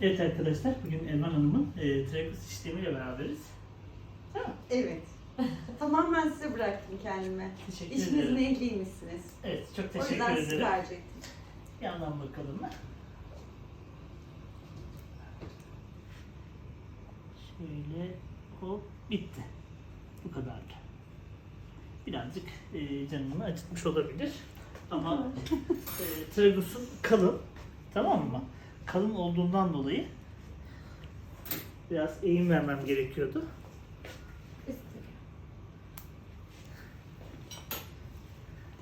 Evet arkadaşlar, bugün Elman Hanım'ın e, trakus işlemiyle beraberiz. Tamam. Evet. Tamamen size bıraktım kendime. Teşekkür İşinizin ederim. ehliymişsiniz. Evet, çok O teşekkür yüzden sizi ederim. verecektim. Yandan bakalım mı? Şöyle hop bitti. Bu kadardı. Birazcık e, canını acıtmış olabilir. Ama e, tragusun kalın. Tamam mı? Kalın olduğundan dolayı biraz eğim vermem gerekiyordu.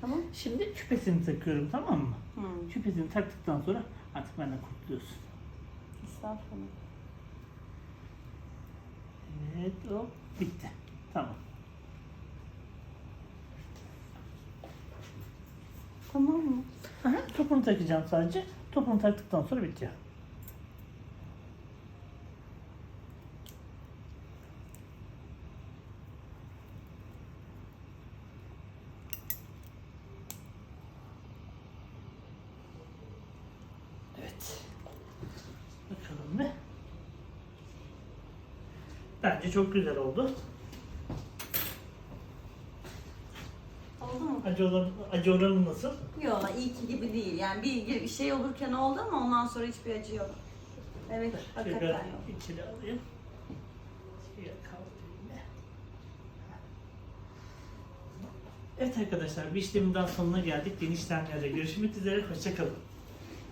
Tamam. Şimdi küpesini takıyorum tamam mı? Hmm. Küpesini taktıktan sonra artık benden kurtuluyorsun. Estağfurullah. Evet hop bitti. Tamam. Tamam mı? Aha, topunu takacağım sadece. Topunu taktıktan sonra bitiyor. Evet. Bakalım bir. Bence çok güzel oldu. Oldu mu? Acı, oran, acı oranı nasıl? Yok iyi ki gibi değil. Yani bir, bir şey olurken oldu ama ondan sonra hiçbir acı yok. Evet, hakikaten biraz yok. alayım. Şuraya kaldırayım da. Evet arkadaşlar bir işlemin daha sonuna geldik. Yeni işlemlerde görüşmek üzere. Hoşçakalın.